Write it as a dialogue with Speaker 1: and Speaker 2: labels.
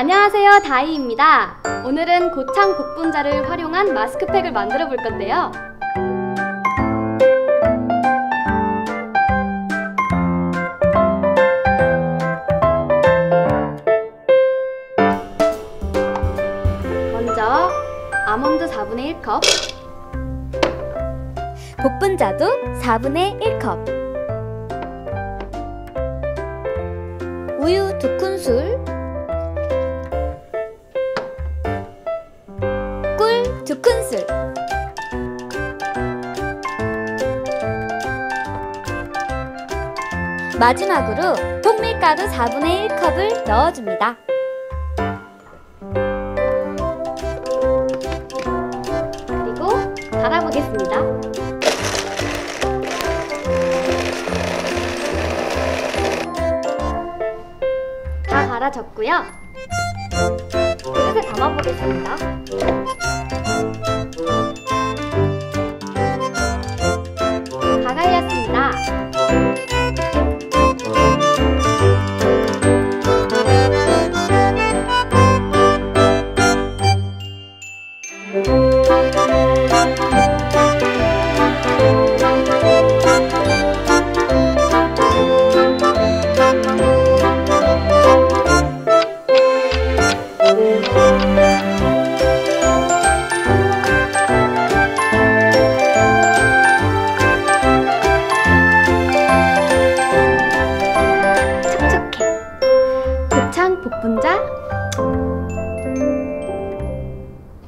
Speaker 1: 안녕하세요 다이입니다. 오늘은 고창 복분자를 활용한 마스크팩을 만들어 볼 건데요. 먼저 아몬드 4분의 1컵 복분자도 4분의 1컵 우유 2큰술 꿀 2큰술 마지막으로 통밀가루 4분의 1컵을 넣어줍니다. 그리고 갈아보겠습니다. 다 갈아졌고요. 그릇에 담아보겠습니다. 촉촉해. 곱창 복분자